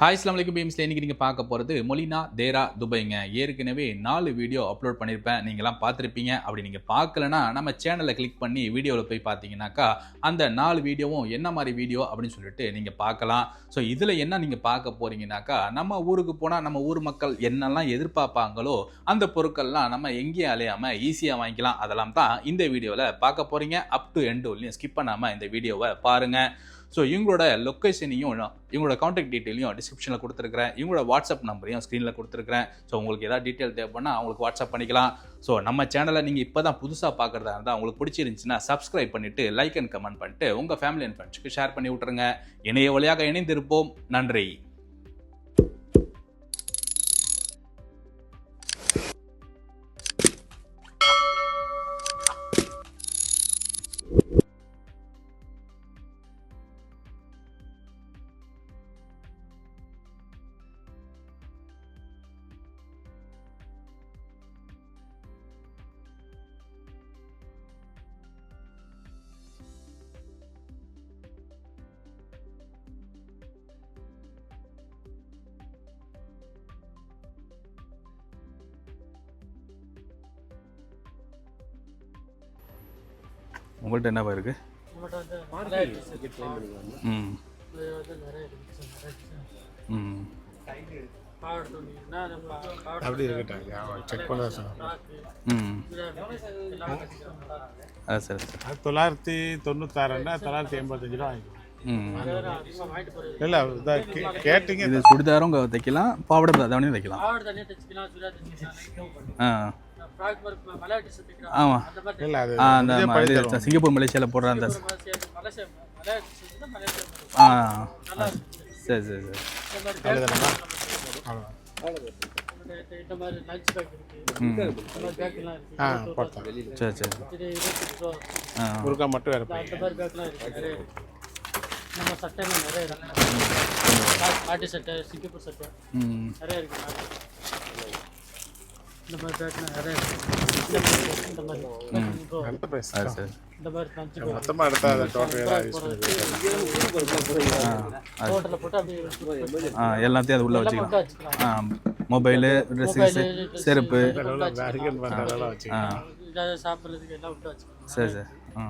Hi இஸ்லாம் வலைக்கும் பீம்ஸில் இன்றைக்கி நீங்கள் பார்க்க போகிறது மொலினா தேரா துபைங்க. ஏற்கனவே நாலு வீடியோ அப்லோட் பண்ணியிருப்பேன் நீங்களாம் பார்த்துருப்பீங்க. அப்படி நீங்கள் பார்க்கலனா நம்ம சேனலை கிளிக் பண்ணி வீடியோவில் போய் பார்த்தீங்கன்னாக்கா அந்த நாலு வீடியோவும் என்ன மாதிரி வீடியோ அப்படின்னு சொல்லிட்டு நீங்கள் பார்க்கலாம். ஸோ இதில் என்ன நீங்கள் பார்க்க போகிறீங்கனாக்கா நம்ம ஊருக்கு போனால் நம்ம ஊர் மக்கள் என்னெல்லாம் எதிர்பார்ப்பாங்களோ அந்த பொருட்கள்லாம் நம்ம எங்கேயும் அலையாமல் ஈஸியாக வாங்கிக்கலாம். அதெல்லாம் தான் இந்த வீடியோவில் பார்க்க போகிறீங்க அப் டு எண்டு ஸ்கிப் பண்ணாமல் இந்த வீடியோவை பாருங்கள் ஸோ இவங்களோட லொக்கேஷனையும் இவங்களோட காண்டாக்ட் டீட்டெயிலையும் டிஸ்கிரிப்ஷனில் கொடுத்துருக்குறேன். இவங்களோட வாட்ஸ்அப் நம்பரையும் ஸ்க்ரீனில் கொடுத்துருக்குறேன். ஸோ உங்களுக்கு ஏதாவது டீட்டெயில் தேவைப்படனா அவங்களுக்கு வாட்ஸ்அப் பண்ணிக்கலாம். ஸோ நம்ம சேனலை நீங்கள் இப்போ தான் புதுசாக பார்க்குறதா இருந்தால் உங்களுக்கு பிடிச்சிருந்துச்சுன்னா சப்ஸ்கிரைப் பண்ணிவிட்டு லைக் அண்ட் கமெண்ட் பண்ணிட்டு உங்கள் ஃபேமிலி அண்ட் ஃப்ரெண்ட்ஸ்க்கு ஷேர் பண்ணி விட்ருங்க இணைய வழியாக இணைந்திருப்போம். நன்றி. உங்கள்கிட்ட என்னவா இருக்குது ம். ம். அப்படி இருக்கட்டும். செக் பண்ண சரி சரி. தொள்ளாயிரத்தி தொண்ணூத்தாறுன்னா தொள்ளாயிரத்தி எண்பத்தஞ்சு ரூபா இல்லை. கேட்டிங்க. இது சுடிதாரும் தைக்கலாம் பாவாடை தவணையும் தைக்கலாம். ஆ. ஆமாம் அந்த மாதிரி. சிங்கப்பூர் மலேசியாவில் போடுற அந்த. ஆ. சரி சரி சரி. சரி சரி. முருகா மட்டும் வேறு நம்ம சட்டைலாம் நிறைய இருக்கு. நாட்டு சட்டை சிங்கப்பூர் சட்டை. ம். நிறைய இருக்கு. இந்த மாதிரி பேக்லாம் நிறைய இருக்கு இந்த மாதிரி இந்த மாதிரி இப்போ நல்ல ப்ரைஸ் அது சரி இந்த மாதிரி அஞ்சு மொத்தமாக எடுத்தால் அதை டோட்டல் ஏதாவது யூஸ் பண்ணி ஆ ஹோட்டலில் போட்டு அப்படியே ஆ எல்லாத்தையும் அது உள்ளே வச்சுக்கலாம் ஆ மொபைலு ட்ரெஸ்ஸு செருப்பு. பேரிகன் பண்ணுறதெல்லாம் ஆ. வச்சுக்கலாம் இதாவது சாப்பிட்றதுக்கு எல்லாம் விட்டு வச்சுக்கலாம் சரி சரி ஆ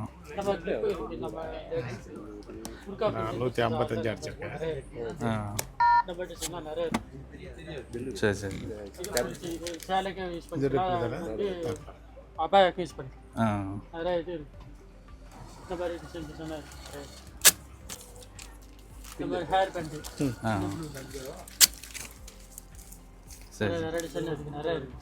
நூற்றி ஐம்பத்தஞ்சு அடிச்சிருக்கேன். ஆ. டிசைன்லாம் நிறைய சரி. சேலைக்கும் யூஸ் பண்ணிக்கலாம் இருக்குது அபாயாக்கும் யூஸ் பண்ணிக்கலாம் ஆ. நிறைய இது இந்த மாதிரி டிசைன். இந்த ஹேர் பேண்ட் ஆ. சரி நிறைய நிறைய டிசைன் இருக்கு நிறைய இருக்கு.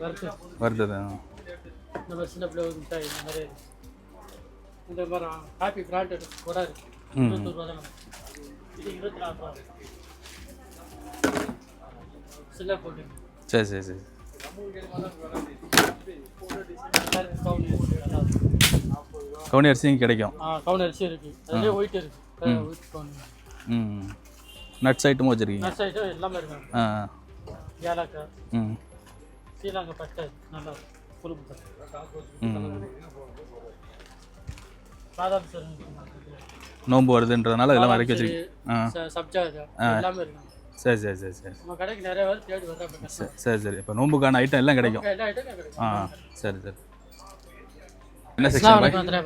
வறுத்து வருது ஆ. இந்த மாதிரி சின்ன பிள்ளைங்களுக்கு மிட்டாய் நிறைய இருக்கு. இந்த மாதிரி ஹாப்பி பிராண்டட் கூட இருக்கு. இருபத்தொரு ரூபா இது இருபத்தி நாலு ரூபா. சின்ன போட்டு சரி சரி சரி கவுனி இருக்கு. அரிசியும் கிடைக்கும் கவுனி அரிசி இருக்கு. அதுலேயே ஒயிட் இருக்கு. ம். நட்ஸ் ஐட்டமும் வச்சுருக்கீங்க. நட்ஸ் ஐட்டம் எல்லாமே இருக்காங்க ஆ. ஏலக்காய் ம். ஸ்ரீலங்கா பட்டை நல்லா இருக்கு புழுப்பு பட்டை. ம். பாதாம் சார் நோன்பு வருதுன்றதுனால இதெல்லாம் வரைக்கும் வச்சிருக்கீங்க. ஆ. சப்ஜா எல்லாமே இருக்கு. சரி சரி சரி சரி. நம்ம கடைக்கு நிறைய பேர் தேடி வர்றாங்க சரி சரி சரி. இப்போ நோன்புக்கான ஐட்டம் எல்லாம் கிடைக்கும். எல்லா ஐட்டம் கிடைக்கும். ஆ சரி சரி. என்ன செக்ஷன் பாய்? பாருங்க.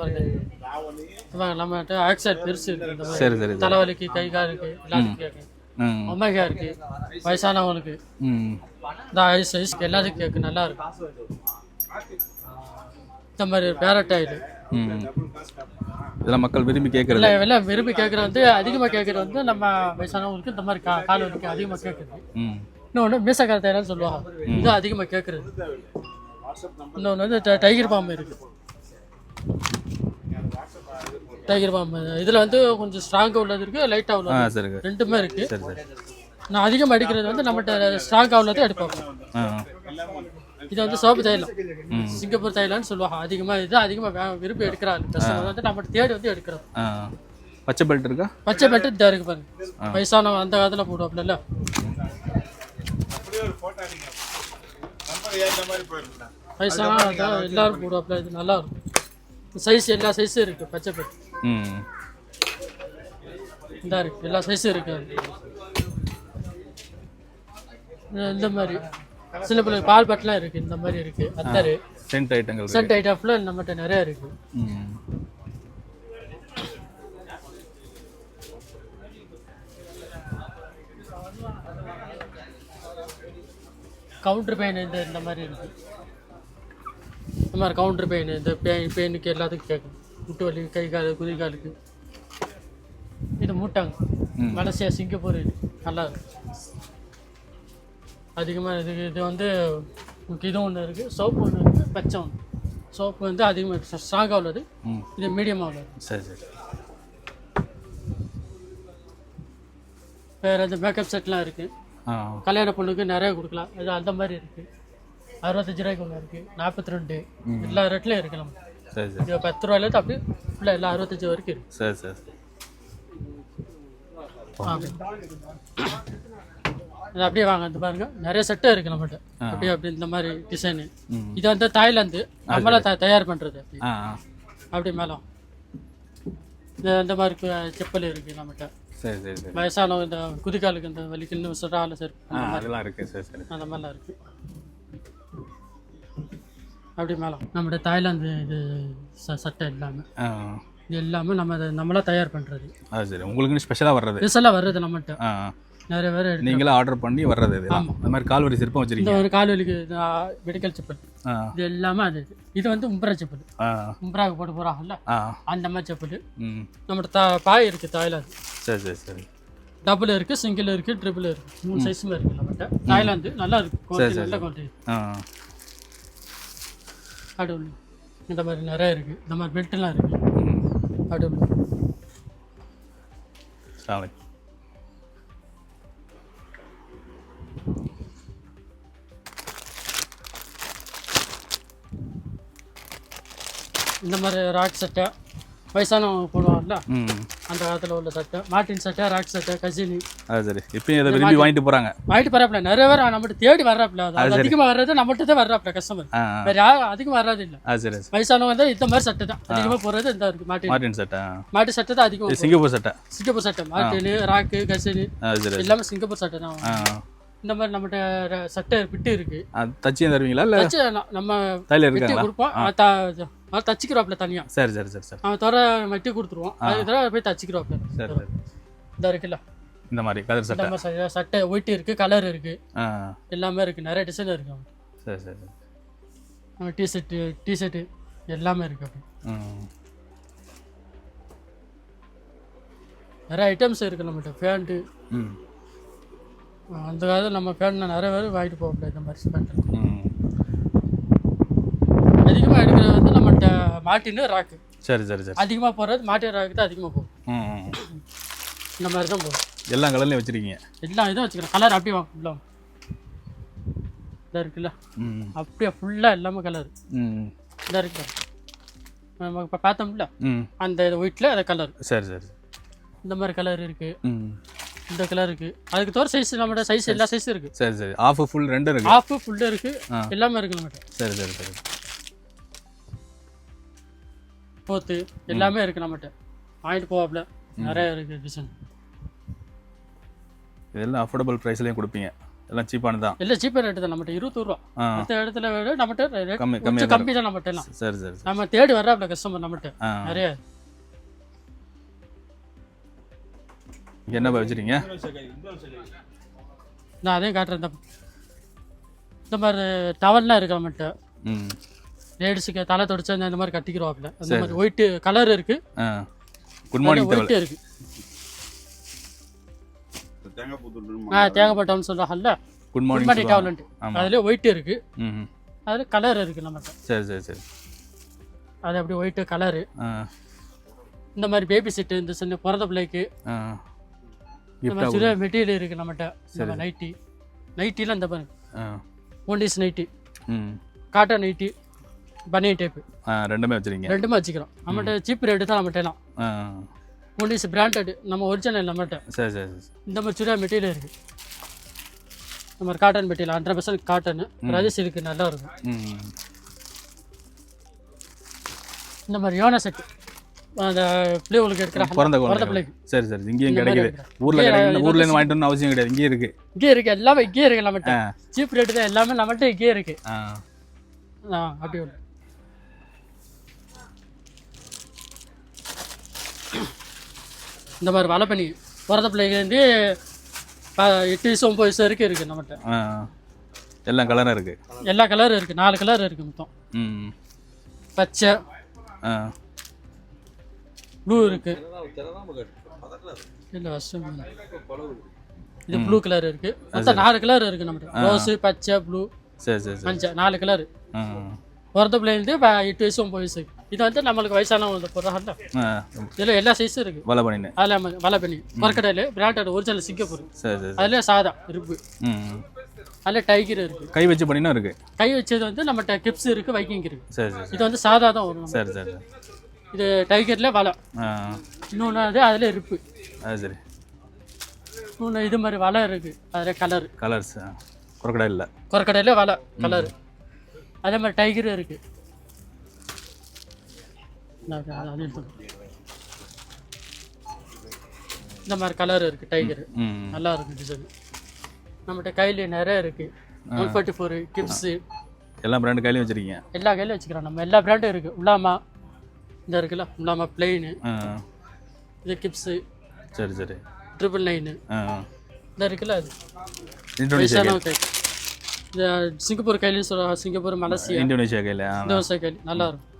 ஆக்சைட் பெருசு இருக்கு சரி சரி தலைவலிக்கு கை கால் இருக்கு எல்லாத்துக்கும் ம். ஒமேகா இருக்கு. வயசானவங்களுக்கு இந்த ஐஸ் ஐஸ்க்கு எல்லாத்துக்கும் கேட்கு நல்லா இருக்கு இந்த மாதிரி பேரட் ஆயில் இதெல்லாம் மக்கள் விரும்பி கேட்குறது இல்லை விரும்பி கேட்குறது வந்து அதிகமாக கேட்குறது வந்து நம்ம வயசானவங்களுக்கு இந்த மாதிரி கா கால் வலிக்கு அதிகமாக கேட்குறது இன்னொன்று மீசக்கார தைலம்னு சொல்லுவாங்க இது அதிகமாக கேட்குறது இன்னொன்று வந்து டைகர் பாம்பு இருக்கு. டைகர் பாம்பு. இதில் வந்து கொஞ்சம் ஸ்ட்ராங்காக உள்ளது இருக்கு லைட்டாக உள்ளது ரெண்டுமே இருக்கு. சரி சரி. நான் அதிகமாக அடிக்கிறது வந்து நம்மகிட்ட ஸ்ட்ராங்காக உள்ளதை எடுப்போம். இது வந்து சோப்பு தைலம். சிங்கப்பூர் தைலம்னு சொல்லுவாங்க. அதிகமாக இது அதிகமாக விரும்பி எடுக்கிறாங்க கஸ்டமர் வந்து நம்ம தேடி வந்து எடுக்கிறோம். பச்சை பெல்ட் இருக்கா? பச்சை பெட்டு இந்த இருக்கு பாருங்க. வயசானவங்க அந்த காலத்தில் போடுவாப்ல வயசானவங்க எல்லாரும் போடுவாப்ல இது நல்லா இருக்கும். சைஸ் எல்லா சைஸும் இருக்கு. பச்சை ம். இந்த இருக்கு. எல்லா சைஸும் இருக்கு. இந்த மாதிரி. சில பிள்ளைங்க பால் பட்டெலாம் இருக்கு இந்த மாதிரி இருக்கு. அத்தரு. சென்ட் ஐட்டங்கள். சென்ட் ஐட்டம்ல நம்மகிட்ட நிறைய இருக்கு. கவுண்டர் பெயின் இந்த இந்த மாதிரி இருக்கு. இந்த மாதிரி கவுண்டர் பெயின் இந்த பெயின் பெயினுக்கு எல்லாத்துக்கும் கேட்கும் முட்டு வலி கை கால் குதி காலுக்கு. இது மூட்டாங்க. மலேசியா சிங்கப்பூர் நல்லா இருக்கு. அதிகமாக இது இது வந்து இது ஒன்று இருக்குது சோப்பு ஒன்று இருக்குது பச்சை ஒன்று சோப்பு வந்து அதிகமாக ஸ்ட்ராங்காக உள்ளது இது மீடியமாக உள்ளது சரி சரி. வேறு இந்த மேக்கப் செட்லாம் இருக்குது கல்யாண பொண்ணுக்கு நிறைய கொடுக்கலாம். இது அந்த மாதிரி இருக்குது அறுபத்தஞ்சு ரூபாய்க்கு ஒன்று இருக்குது நாற்பத்தி ரெண்டு எல்லா ரேட்லையும் இருக்குது நம்ம சரி சரி. இது பத்து ரூபாயிலேருந்து அப்படியே ஃபுல்லாக எல்லா அறுபத்தஞ்சு வரைக்கும் இருக்குது சரி சரி இது அப்படியே வாங்க இந்த பாருங்க. நிறைய செட்டு இருக்குது நம்மகிட்ட அப்படியே அப்படி இந்த மாதிரி டிசைனு. இது வந்து தாய்லாந்து. நம்மளா தயார் பண்ணுறது அப்படி. மேலும் இந்த இந்த மாதிரி செப்பல் இருக்குது நம்மகிட்ட சரி சரி சரி. வயசானவங்க இந்த குதிக்காலுக்கு இந்த வலிக்குன்னு சொல்கிறாள் சரி. அதெல்லாம் இருக்கு. சரி சரி. அந்த மாதிரிலாம் இருக்கு. அப்படி மேலே. நம்மகிட்ட தாய்லாந்து இது சட்டை எல்லாமே. இது எல்லாமே நம்ம நம்மளா தயார் பண்ணுறது அது சரி. உங்களுக்குன்னு ஸ்பெஷலாக வர்றது. ஸ்பெஷலாக வர்றது நம்மகிட்ட நிறைய பேர் நீங்களே ஆர்டர் பண்ணி வர்றது இது அந்த மாதிரி கால்வரி சிற்பம் வச்சிருக்கீங்க. ஒரு கால் வலிக்கு மெடிக்கல் செப்பல். இது எல்லாமே அது இது. வந்து உம்பரா செப்பல். ஆ. உம்பராவுக்கு போட்டு போகிறாங்கல்ல அந்த மாதிரி செப்பல். ம். நம்மகிட்ட தா பாய் இருக்குது தாய்லாந்து. சரி சரி சரி. டபுள் இருக்குது சிங்கிள் இருக்குது ட்ரிபிள் இருக்குது மூணு சைஸுமே இருக்குது நம்மகிட்ட தாய்லாந்து நல்லா இருக்குது நல்ல குவாலிட்டி அடுவில் இந்த மாதிரி நிறைய இருக்குது இந்த மாதிரி பெல்ட்லாம் இருக்குது அடுவில் சாலை இந்த மாதிரி ராக் சட்டை வயசானவங்க போடுவாங்கல்ல அந்த காலத்தில் உள்ள சட்டை மார்டின் சட்டை ராக் சட்டை கசினி அது சரி. இப்பயும் இதை விரும்பி வாங்கிட்டு போகிறாங்க வாங்கிட்டு வராப்புல நிறைய பேர் நம்மகிட்ட தேடி வர்றாப்புல அது அதிகமாக வர்றது நம்மகிட்ட தான் வர்றாப்புல கஸ்டமர் வேற யாரும் அதிகமாக வர்றது இல்லை. அது சரி சரி. வயசானவங்க வந்து இந்த மாதிரி சட்டை தான். அதிகமாக போடுறது இந்த இருக்கு மாட்டின் மார்டின் சட்டை. மாட்டு சட்டை தான் அதிகமாக சிங்கப்பூர் சட்டை. சிங்கப்பூர் சட்டை மாட்டின் ராக்கு கசினி எல்லாமே சிங்கப்பூர் சட்டை தான். இந்த மாதிரி நம்மகிட்ட சட்டை பிட்டு இருக்கு. ஆ, தச்சியும் தருவீங்களா இல்லை? ந- நம்ம தையல் வெட்டி இருக்காங்களா? கொடுப்போம். அவன் த- அவன் தச்சுக்கிறாப்புல தனியா. சரி சரி சரி சரி. அவன் தர வெட்டி கொடுத்துருவோம். அதுக்கு தடவை போய் தச்சுக்கிறாப்புல. சரி சரி. இந்த இருக்குல்ல. இந்த மாதிரி இந்த சட்டை சட்டை- ஒயிட் இருக்கு கலர் இருக்கு. எல்லாமே இருக்கு. நிறைய டிசைன் இருக்கு சரி சரி சரி. அவன் டிஷர்ட்டு டிஷர்ட்டு எல்லாமே இருக்கு அப்படி. நிறைய ஐட்டம்ஸ் இருக்கு நம்மகிட்ட. பேண்ட்டு ம். அந்த காலத்தில் நம்ம பேண்ட் நிறைய பேர் வாங்கிட்டு போகல இந்த மாதிரி பேண்ட் ம். அதிகமாக எடுக்கிறது வந்து நம்மகிட்ட மாட்டின்னு ராக்கு. சரி சரி சரி. அதிகமாக போடுறது மாட்டின் ராக்கு தான் அதிகமாக போகும். இந்த மாதிரி தான் போகும். எல்லா கலர்லையும் வச்சுருக்கீங்க? எல்லாம் இதுவும் வச்சுக்கிறேன் கலர் அப்படியே வாங்க ஃபுல்லாக இதாக இருக்குல்ல? அப்படியே ஃபுல்லாக எல்லாமே கலர் இதாக இருக்கு நம்ம இப்போ பார்த்தோம்ல? ம். அந்த ஒயிட்டில் அந்த கலர் சரி சரி இந்த மாதிரி கலர் இருக்குது ம். இந்த கலர் இருக்குது அதுக்கு தவிர சைஸ் நம்மகிட்ட சைஸ் எல்லா சைஸும் இருக்குது சரி சரி. ஆஃப் ஃபுல் ரெண்டும் இருக்கு. ஆஃபு ஃபுல்லு இருக்குது ஆ. எல்லாமே இருக்குது நம்மகிட்ட சரி சரி சரி. போத்து எல்லாமே இருக்குது நம்மகிட்ட. வாங்கிட்டு போவாப்புல. நிறைய இருக்குது டிசைன் இதெல்லாம் அஃபோர்டபுள் ப்ரைஸ்லேயும் கொடுப்பீங்க. எல்லாம் சீப்பானது தான் எல்லாம் சீப்பர் ரேட்டு தான் நம்மகிட்ட. இருபது ரூபா. மற்ற இடத்துல விட நம்மகிட்ட கம்மி தான் நம்மகிட்ட எல்லாம் சரி சரி நம்ம தேடி வர்றாப்புல கஸ்டமர் நம்மகிட்ட. நிறைய என்ன வச்சுருக்கீங்க? நான் அதையும் காட்டுறேன் இந்த இந்த மாதிரி டவல்லாம் இருக்கு நம்மகிட்ட ம். லேடிஸுக்கு தலை தொடச்சா இந்த மாதிரி கட்டிக்கிறோம்ல அந்த மாதிரி ஒயிட்டு கலர் இருக்கு. ஆ. குட் மார்னிங் ஒயிட்டே இருக்கு. ஆ தேங்காய் டவுன் சொல்றாங்கல்ல. குட் மார்னிங் டவுன்ட்டு ஆமா. அதுலேயே ஒயிட் இருக்கு. அதில் கலர் இருக்கு நம்மகிட்ட சரி சரி சரி. அது அப்படியே ஒயிட்டு கலரு ஆ. இந்த மாதிரி பேபி செட்டு இந்த சின்ன பிறந்த பிள்ளைக்கு மாதிரி சில மெட்டீரியல் இருக்கு நம்மகிட்ட. நம்ம நைட்டி நைட்டிலாம் இந்த பாருங்க. ஆ. One days nighty cotton nighty banian type ரெண்டுமே வச்சுருக்கீங்க. ரெண்டுமே வச்சுக்கிறோம். நம்மகிட்ட சீப் ரேட்டு தான் நம்மகிட்ட எல்லாம். ஆ. ஒன்லிஸ் பிராண்டட் நம்ம ஒரிஜினல் நம்மகிட்ட. சரி சரி சரி இந்த மாதிரி சுடியா மெட்டீரியல் இருக்குது மாதிரி cotton material hundred percent cotton ரஜஸ் இருக்கு நல்லா இருக்கும். இந்த மாதிரி யோனா செட் அந்த பிள்ளைகளுக்கு எடுக்கிற பிறந்த குழந்தை சரி சரி. இங்கேயும் கிடைக்குது. ஊரில் கிடைக்குது. ஊர்ல இருந்து வாங்கிட்டு அவசியம் கிடையாது. இங்கேயே இருக்கு. இங்கே இருக்கு. எல்லாமே இங்கே இருக்கு நம்மகிட்ட சீப் ரேட்டு தான். எல்லாமே நம்மகிட்ட இங்கே இருக்கு. அப்படி ஒன்று இந்த மாதிரி வலை பண்ணி பிறந்த பிள்ளைங்கலேருந்து எட்டு வயசு ஒம்பது வயசு வரைக்கும் இருக்குது நம்மகிட்ட ஆ. எல்லாம் கலராக இருக்கு. எல்லா கலரும் இருக்குது நாலு கலர் இருக்குது மொத்தம். ம். பச்சை. ப்ளூ இருக்கு. இல்லை ஃபஸ்ட்டு இது ப்ளூ கலர் இருக்கு. மொத்தம் நாலு கலர் இருக்கு நம்மகிட்ட. ரோஸு பச்சை ப்ளூ சரி சரி மஞ்சள் நாலு கலர் பிறந்த பிள்ளைலேருந்து எட்டு வயசு ஒம்பது வயசு இது வந்து நம்மளுக்கு வயசானவங்க போடுறாங்கல்ல. இதில் எல்லா சைஸும் இருக்கு. வலை அதில் வலை பண்ணி. மரக்கடையில் பிராண்டட் ஒரிஜினல் சிங்கப்பூர். அதில் சாதா இருப்பு அதில் டைகர் இருக்கு. கை வச்சு பண்ணினும் இருக்கு. கை வச்சது வந்து நம்மகிட்ட கிப்ஸ் இருக்கு வைக்கிங் இருக்கு. இது வந்து சாதா தான் வரும் சரி சரி. இது டைகரில் வலை. இன்னொன்று அது அதில் இருப்பு. அது சரி. இன்னொன்று இது மாதிரி வலை இருக்கு. அதில் கலர் கலர்ஸ் குறக்கடை இல்லை. கொரக்கடையில் வலை கலர் அதே மாதிரி டைகரும் இருக்கு. நான் அது- அது எடுத்துக்கிறேன். இந்த மாதிரி கலர் இருக்கு டைகர் நல்லா இருக்கு டிசைன் நம்மகிட்ட கையில் நிறைய இருக்கு. ஒன் ஃபார்ட்டி ஃபோர் கிப்ஸு எல்லா பிராண்டு கையிலையும் வச்சிருக்கீங்க? எல்லா கையிலும் வச்சுக்கிறோம். நம்ம எல்லா பிராண்டும் இருக்கு. உலாமா இந்த இருக்குல்ல உலாமா பிளெயின் இது கிப்ஸு சரி சரி. ட்ரிபிள் நைனு இந்த இருக்குல்ல அது? இந்தோனேஷியா சிங்கப்பூர் கையிலையும் சொல்லுவாங்க சிங்கப்பூர் மலேசியா. இந்தோனேஷியா கையில் ஆ. இந்த வருஷம் கையில். நல்லா இருக்கும்.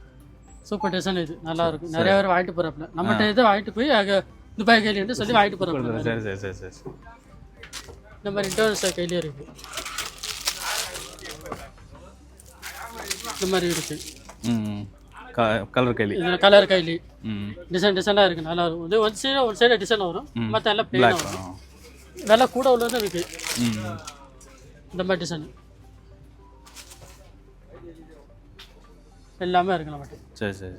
சூப்பர் டிசைன் இது. நல்லா இருக்கும். நிறைய பேர் வாங்கிட்டு போறாப்புல. நம்மகிட்ட இதை வாங்கிட்டு போய் அங்கே துபாய் கையிலேருந்து சொல்லி வாங்கிட்டு போறாப்புல. சரி சரி சரி சரி இந்த மாதிரி இந்தோனேஷியா கையிலே இருக்கு. இந்த மாதிரி இருக்கு. ம். கலர் கைலி. இதில் கலர் கைலி. டிசைன் டிசைனாக இருக்கு நல்லா இருக்கும். இது ஒரு சைடு ஒரு சைடு டிசைன் வரும். மற்ற எல்லாம் பிளாக் வரும். விலை கூட உள்ளதும் இருக்கு. ம் இந்த மாதிரி டிசைன் எல்லாமே இருக்கு நம்மகிட்ட சரி சரி.